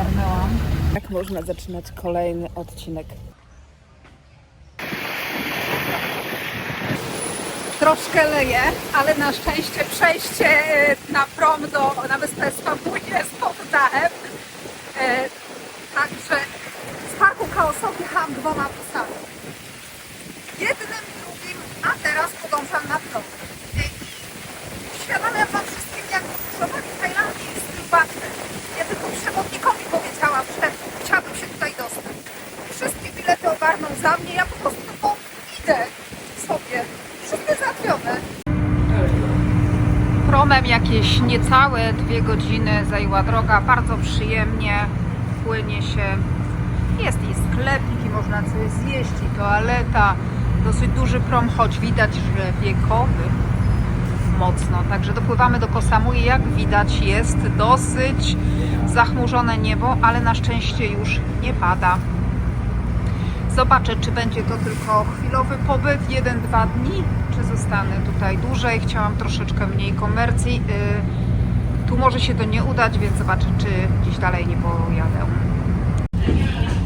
ogarnęłam. Jak można zaczynać kolejny odcinek? Troszkę leje, ale na szczęście przejście e, na prom do, na wyspę Swabuni jest pod dachem. E, Także z taką chaosową jechałam dwoma busami. Jednym, drugim, a teraz podążam na prom. E, Uświadamiam Wam wszystkim, jak droga w Tajlandii jest prywatne. Ja tylko przewodnikowi powiedziałam, że chciałabym się tutaj dostać. Wszystkie za mnie, ja po prostu tylko idę sobie. Wszystkie załatwione. Promem jakieś niecałe dwie godziny zajęła droga, bardzo przyjemnie, płynie się. Jest i sklepik, i można coś zjeść, i toaleta. Dosyć duży prom, choć widać, że wiekowy mocno. Także dopływamy do Kosamui. Jak widać jest dosyć zachmurzone niebo, ale na szczęście już nie pada. Zobaczę, czy będzie to tylko chwilowy pobyt, 1-2 dni, czy zostanę tutaj dłużej. Chciałam troszeczkę mniej komercji. Yy, Tu może się to nie udać, więc zobaczę, czy gdzieś dalej nie pojadę.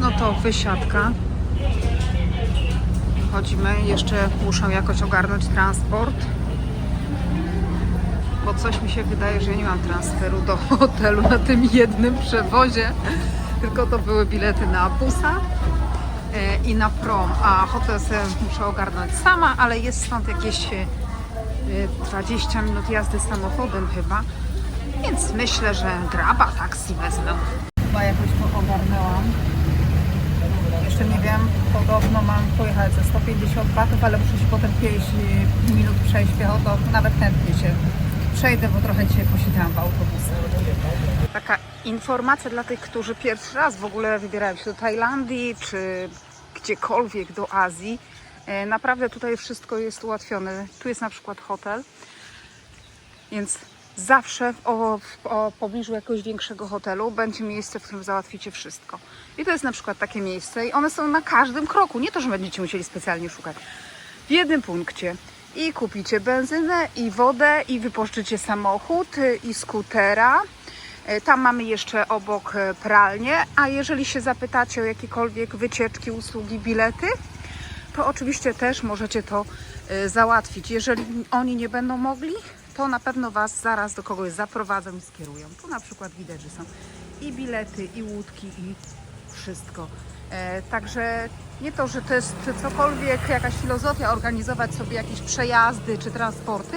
No to wysiadka. Chodzimy. Jeszcze muszę jakoś ogarnąć transport bo coś mi się wydaje, że nie mam transferu do hotelu na tym jednym przewozie, tylko to były bilety na busa i na prom, a hotel sobie muszę ogarnąć sama, ale jest stąd jakieś e, 20 minut jazdy samochodem chyba, więc myślę, że graba taksi wezmę. Chyba jakoś to ogarnęłam. Jeszcze nie wiem, podobno mam pojechać za 150 batów, ale muszę się potem 5 minut przejść piechotą, nawet chętnie się przejdę, bo trochę dzisiaj posiedziałam w autobusach. Taka informacja dla tych, którzy pierwszy raz w ogóle wybierają się do Tajlandii, czy gdziekolwiek do Azji. E, Naprawdę tutaj wszystko jest ułatwione. Tu jest na przykład hotel, więc zawsze o, o pobliżu jakiegoś większego hotelu będzie miejsce, w którym załatwicie wszystko. I to jest na przykład takie miejsce i one są na każdym kroku. Nie to, że będziecie musieli specjalnie szukać. W jednym punkcie i kupicie benzynę i wodę i wypożyczycie samochód y, i skutera. E, Tam mamy jeszcze obok e, pralnię, a jeżeli się zapytacie o jakiekolwiek wycieczki, usługi, bilety, to oczywiście też możecie to e, załatwić. Jeżeli oni nie będą mogli, to na pewno Was zaraz do kogoś zaprowadzą i skierują. Tu na przykład widać, że są i bilety, i łódki, i wszystko. Także nie to, że to jest cokolwiek, jakaś filozofia, organizować sobie jakieś przejazdy czy transporty.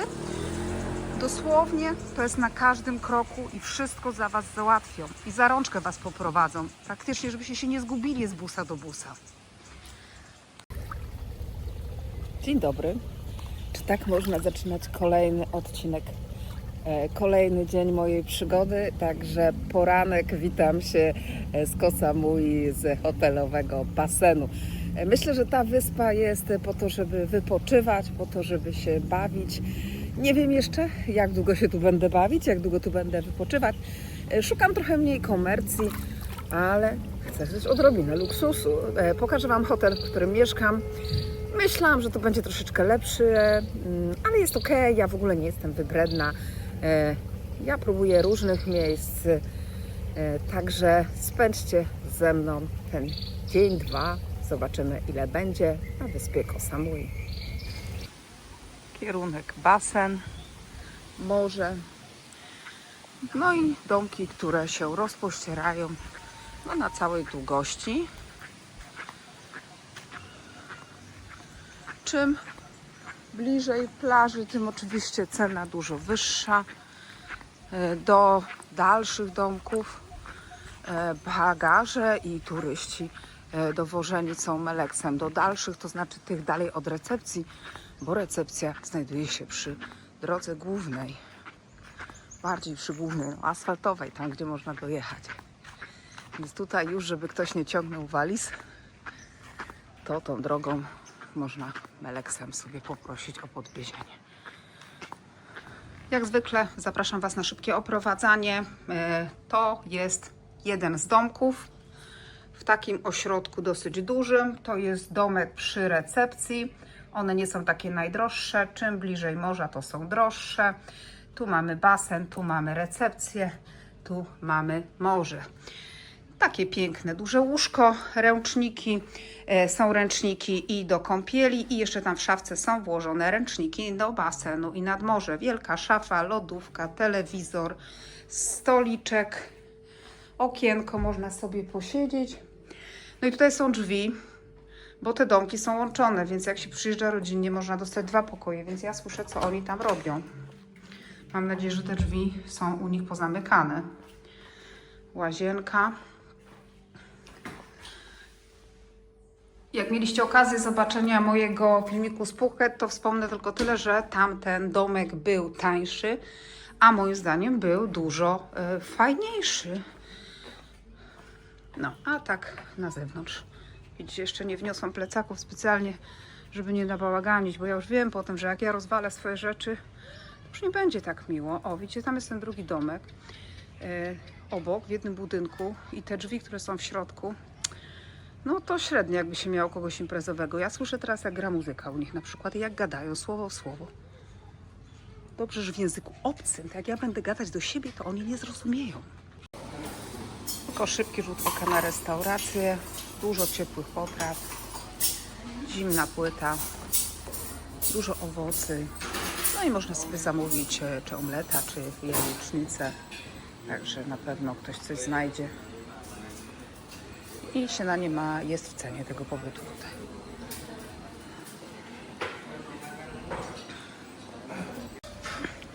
Dosłownie to jest na każdym kroku i wszystko za Was załatwią i za rączkę Was poprowadzą. Praktycznie, żebyście się nie zgubili z busa do busa. Dzień dobry. Czy tak można zaczynać kolejny odcinek? E, Kolejny dzień mojej przygody, także poranek. Witam się e, z Kosamui, z hotelowego basenu. E, Myślę, że ta wyspa jest po to, żeby wypoczywać, po to, żeby się bawić. Nie wiem jeszcze, jak długo się tu będę bawić, jak długo tu będę wypoczywać. E, Szukam trochę mniej komercji, ale chcę też odrobinę luksusu. E, Pokażę Wam hotel, w którym mieszkam. Myślałam, że to będzie troszeczkę lepszy, mm, ale jest ok. Ja w ogóle nie jestem wybredna. E, Ja próbuję różnych miejsc, e, także spędźcie ze mną ten dzień, dwa. Zobaczymy, ile będzie na wyspie Kosamui. Kierunek basen, morze, no i domki, które się rozpościerają no, na całej długości. Czym bliżej plaży, tym oczywiście cena dużo wyższa. E, Do dalszych domków e, bagaże i turyści e, dowożeni są meleksem. Do dalszych, to znaczy tych dalej od recepcji, bo recepcja znajduje się przy drodze głównej. Bardziej przy głównej, no, asfaltowej, tam gdzie można dojechać. Więc tutaj już, żeby ktoś nie ciągnął waliz, to tą drogą można meleksem sobie poprosić o podwiezienie. Jak zwykle zapraszam Was na szybkie oprowadzanie. E, To jest jeden z domków w takim ośrodku dosyć dużym. To jest domek przy recepcji. One nie są takie najdroższe. Czym bliżej morza, to są droższe. Tu mamy basen, tu mamy recepcję, tu mamy morze. takie piękne, duże łóżko, ręczniki, e, są ręczniki i do kąpieli i jeszcze tam w szafce są włożone ręczniki do basenu i nad morze. Wielka szafa, lodówka, telewizor, stoliczek, okienko, można sobie posiedzieć. No i tutaj są drzwi, bo te domki są łączone, więc jak się przyjeżdża rodzinnie, można dostać dwa pokoje, więc ja słyszę, co oni tam robią. Mam nadzieję, że te drzwi są u nich pozamykane. Łazienka. Jak mieliście okazję zobaczenia mojego filmiku z Phuket, to wspomnę tylko tyle, że tamten domek był tańszy, a moim zdaniem był dużo e, fajniejszy. No, a tak na zewnątrz. Widzicie, jeszcze nie wniosłam plecaków specjalnie, żeby nie nabałaganić, bo ja już wiem potem, że jak ja rozwalę swoje rzeczy, to już nie będzie tak miło. O, widzicie, tam jest ten drugi domek e, obok, w jednym budynku i te drzwi, które są w środku, no to średnio jakby się miało kogoś imprezowego. Ja słyszę teraz, jak gra muzyka u nich na przykład i jak gadają słowo w słowo. Dobrze, że w języku obcym, tak jak ja będę gadać do siebie, to oni nie zrozumieją. Tylko szybki rzut oka na restaurację, dużo ciepłych potraw, zimna płyta, dużo owocy. No i można sobie zamówić e, czy omleta, czy jajecznicę. Także na pewno ktoś coś znajdzie. I śniadanie ma, jest w cenie tego pobytu tutaj.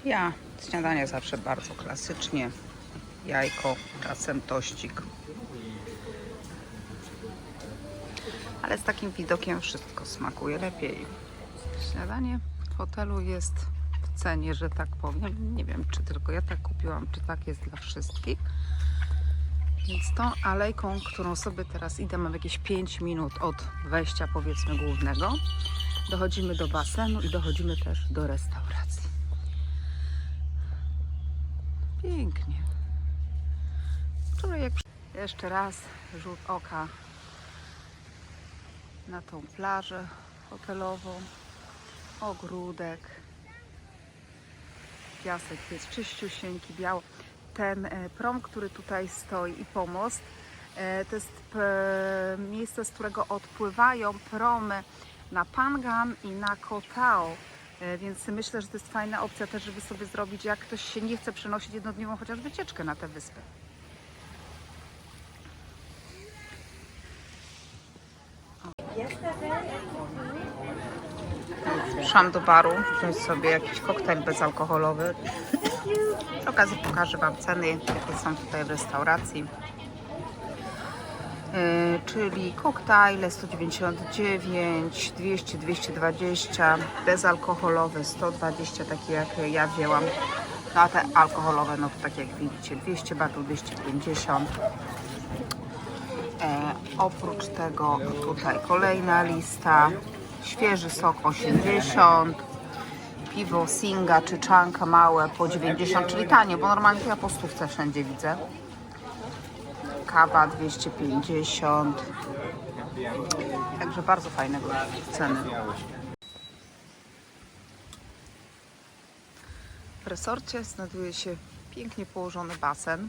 Ja śniadanie zawsze bardzo klasycznie. Jajko, czasem tościk. Ale z takim widokiem wszystko smakuje lepiej. Śniadanie w hotelu jest w cenie, że tak powiem. Nie wiem, czy tylko ja tak kupiłam, czy tak jest dla wszystkich. Więc tą alejką, którą sobie teraz idę, mam jakieś 5 minut od wejścia powiedzmy głównego. Dochodzimy do basenu i dochodzimy też do restauracji. Pięknie. Jak jeszcze raz rzut oka na tą plażę hotelową, ogródek, piasek jest czyściusieńki, biały. Ten e, prom, który tutaj stoi i pomost, e, to jest miejsce, z którego odpływają promy na Pangan i na Kotao. E, Więc myślę, że to jest fajna opcja też, żeby sobie zrobić, jak ktoś się nie chce przenosić jednodniową chociaż wycieczkę na te wyspy. Szłam do baru, wziąć sobie jakiś koktajl bezalkoholowy. Przy okazji pokażę Wam ceny, jakie są tutaj w restauracji. Yy, czyli koktajle 199, 200, 220, bezalkoholowe 120, takie jak ja wzięłam. No a te alkoholowe, no to tak jak widzicie, 200 batów, 250. E, oprócz tego tutaj kolejna lista. Świeży sok 80. Piwo Singa czy Czanka małe po 90, czyli tanie, bo normalnie ja po stówce wszędzie widzę. Kawa 250. Także bardzo fajne ceny. W resorcie znajduje się pięknie położony basen.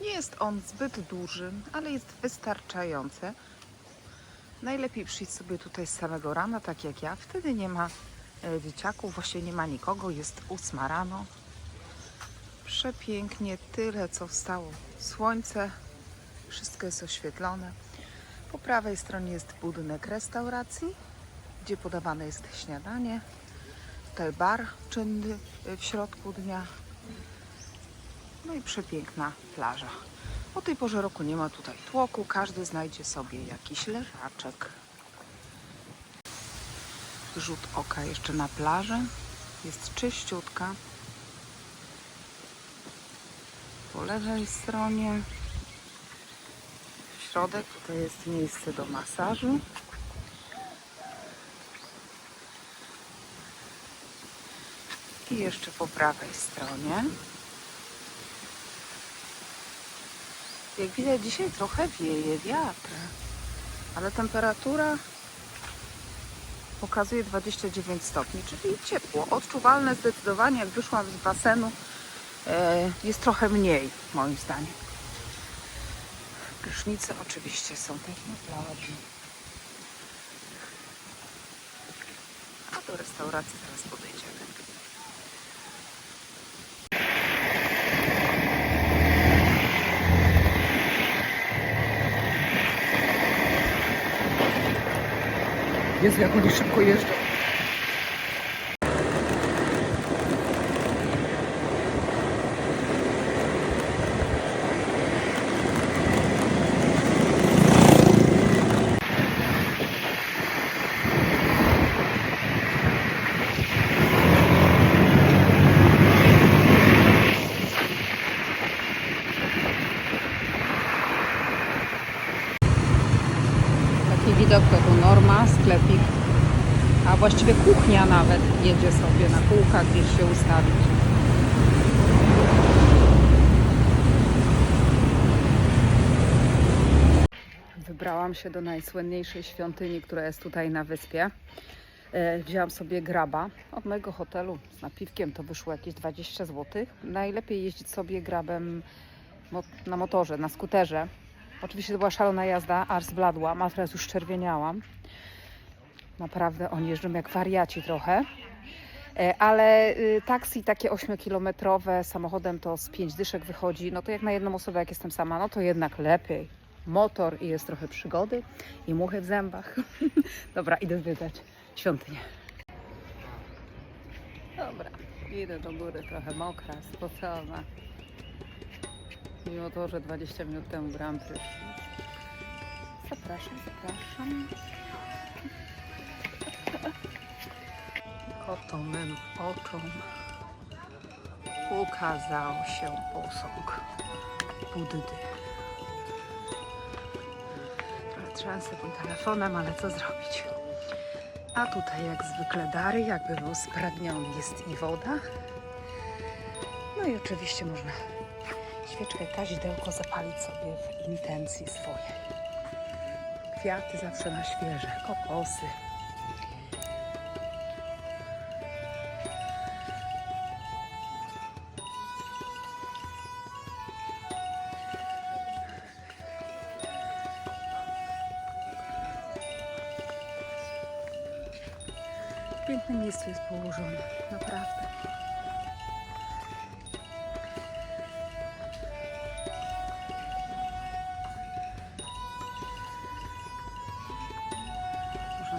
Nie jest on zbyt duży, ale jest wystarczający. Najlepiej przyjść sobie tutaj z samego rana, tak jak ja. Wtedy nie ma e, dzieciaków, właściwie nie ma nikogo. Jest ósma rano. Przepięknie, tyle co wstało słońce. Wszystko jest oświetlone. Po prawej stronie jest budynek restauracji, gdzie podawane jest śniadanie. Tutaj bar czynny e, w środku dnia. No i przepiękna plaża. O tej porze roku nie ma tutaj tłoku, każdy znajdzie sobie jakiś leżaczek. Rzut oka jeszcze na plażę. Jest czyściutka. Po lewej stronie w środek tutaj jest miejsce do masażu. I jeszcze po prawej stronie Jak widać dzisiaj trochę wieje wiatr, ale temperatura pokazuje 29 stopni, czyli ciepło. Odczuwalne zdecydowanie, jak wyszłam z basenu, e, jest trochę mniej moim zdaniem. Prysznice oczywiście są technoplażi. A do restauracji teraz podejdziemy. Jezu, jak oni szybko jeżdżą. Taki widok to tu norma, sklepik, a właściwie kuchnia nawet jedzie sobie na kółkach gdzieś się ustawić. Wybrałam się do najsłynniejszej świątyni, która jest tutaj na wyspie. E, Wzięłam sobie graba od mojego hotelu z napiwkiem, to wyszło jakieś 20 zł. Najlepiej jeździć sobie grabem na motorze, na skuterze. Oczywiście to była szalona jazda, aż zbladłam, a teraz już czerwieniałam. Naprawdę oni jeżdżą jak wariaci trochę. E, Ale y, taksi takie 8-kilometrowe samochodem to z 5 dyszek wychodzi. No to jak na jedną osobę, jak jestem sama, no to jednak lepiej. Motor i jest trochę przygody i muchy w zębach. Dobra, idę zwiedzać świątynię. Dobra, idę do góry trochę mokra, spocona. Mimo to, że 20 minut temu brałam. Zapraszam, zapraszam. Oto mym oczom ukazał się posąg Buddy. Trochę trzęsę tym telefonem, ale co zrobić? A tutaj jak zwykle dary, jakby był spragniony, jest i woda. No i oczywiście można świeczkę kazidełko zapalić sobie w intencji swojej. Kwiaty zawsze na świeże, kokosy.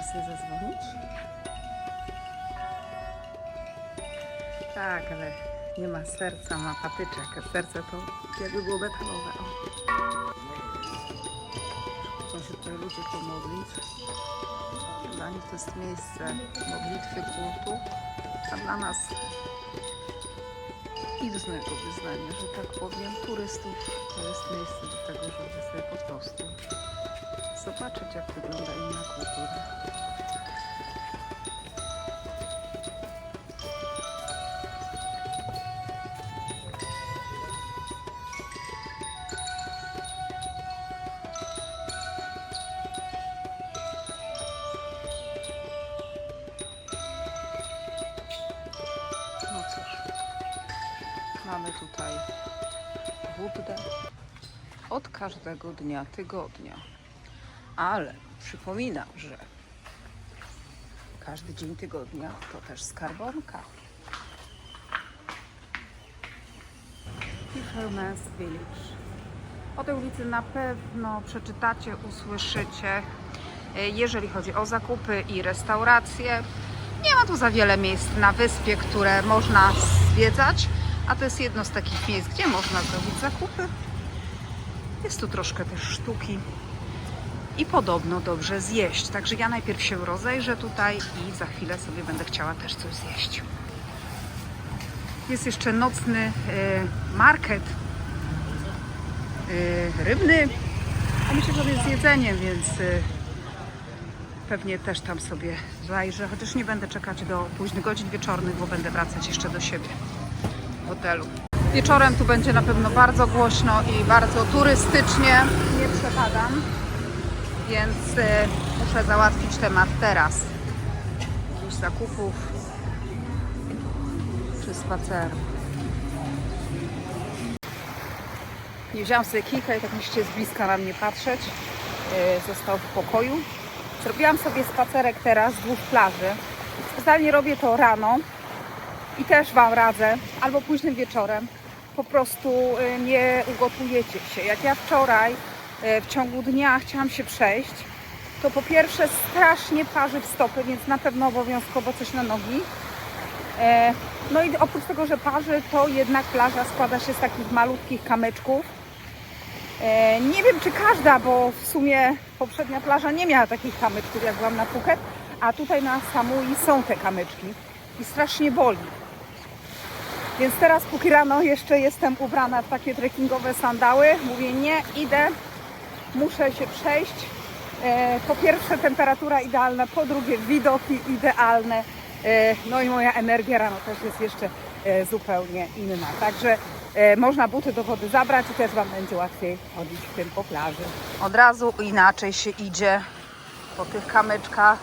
Sobie zadzwonić? Tak, ale nie ma serca, ma patyczek. A serce to jakby było metalowe. O. Chcą się tutaj ludzie pomodlić. Dla nich to jest miejsce modlitwy, kultu, a dla nas innego wyznania, że tak powiem, turystów to jest miejsce do tego, żeby sobie po prostu zobaczyć, jak wygląda inna kultura. No mamy tutaj Buddę od każdego dnia tygodnia. Ale przypominam, że każdy dzień tygodnia to też skarbonka. Fisherman's Village. O tej ulicy na pewno przeczytacie, usłyszycie, e, jeżeli chodzi o zakupy i restauracje. Nie ma tu za wiele miejsc na wyspie, które można zwiedzać, a to jest jedno z takich miejsc, gdzie można zrobić zakupy. Jest tu troszkę też sztuki i podobno dobrze zjeść. Także ja najpierw się rozejrzę tutaj i za chwilę sobie będę chciała też coś zjeść. Jest jeszcze nocny e, market e, rybny, a myślę, że jest z jedzeniem, więc e, pewnie też tam sobie zajrzę, chociaż nie będę czekać do późnych godzin wieczornych, bo będę wracać jeszcze do siebie w hotelu. Wieczorem tu będzie na pewno bardzo głośno i bardzo turystycznie. Nie przepadam, więc e, muszę załatwić temat teraz. Jakichś zakupów czy spaceru. Nie wziąłam sobie kijka i tak musicie z bliska na mnie patrzeć. E, Został w pokoju. Zrobiłam sobie spacerek teraz z dwóch plaży. Specjalnie robię to rano i też Wam radzę, albo późnym wieczorem. Po prostu e, nie ugotujecie się. Jak ja wczoraj w ciągu dnia chciałam się przejść, to po pierwsze strasznie parzy w stopy, więc na pewno obowiązkowo coś na nogi. E, No i oprócz tego, że parzy, to jednak plaża składa się z takich malutkich kamyczków. E, Nie wiem, czy każda, bo w sumie poprzednia plaża nie miała takich kamyczków, jak byłam na Phuket, a tutaj na Samui są te kamyczki i strasznie boli. Więc teraz póki rano jeszcze jestem ubrana w takie trekkingowe sandały. Mówię nie, idę, muszę się przejść. E, Po pierwsze temperatura idealna, po drugie widoki idealne. E, No i moja energia rano też jest jeszcze e, zupełnie inna. Także można buty do wody zabrać i też Wam będzie łatwiej chodzić w tym po plaży. Od razu inaczej się idzie po tych kamyczkach.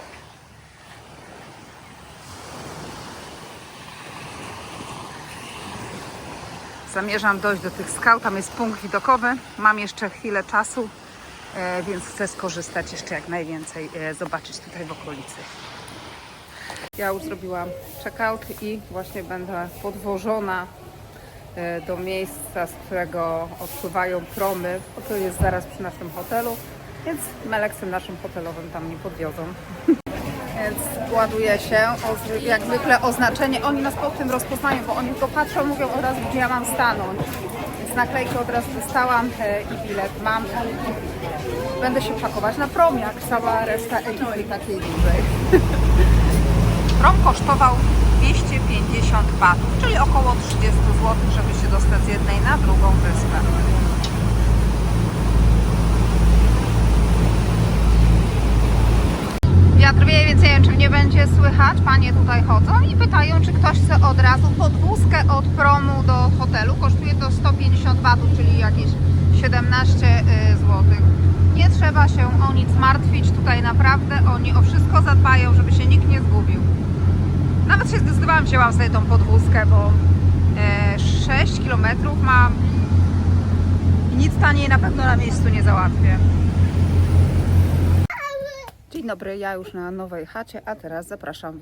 Zamierzam dojść do tych skał, tam jest punkt widokowy. Mam jeszcze chwilę czasu, więc chcę skorzystać jeszcze jak najwięcej, e, zobaczyć tutaj w okolicy. Ja już zrobiłam checkout i właśnie będę podwożona e, do miejsca, z którego odpływają promy, bo to jest zaraz przy naszym hotelu, więc Meleksem naszym hotelowym tam nie podwiozą. Więc ładuje się, jak zwykle oznaczenie, oni nas po tym rozpoznają, bo oni tylko patrzą, mówią od razu, gdzie ja mam stanąć. Więc naklejkę od razu dostałam e, i bilet mam. Będę się pakować na prom, jak cała reszta ekipy takiej dużej. Prom kosztował 250 batów, czyli około 30 zł, żeby się dostać z jednej na drugą wyspę. Wiatr wieje, więc nie wiem, czy mnie będzie słychać. Panie tutaj chodzą i pytają, czy ktoś chce od razu podwózkę od promu do hotelu. Kosztuje to 150 batów, czyli jakieś 17 zł. Nie trzeba się o nic martwić. Tutaj naprawdę oni o wszystko zadbają, żeby się nikt nie zgubił. Nawet się zdecydowałam, wzięłam sobie tą podwózkę, bo e, 6 km mam i nic taniej na pewno na miejscu nie załatwię. Dzień dobry, ja już na nowej chacie, a teraz zapraszam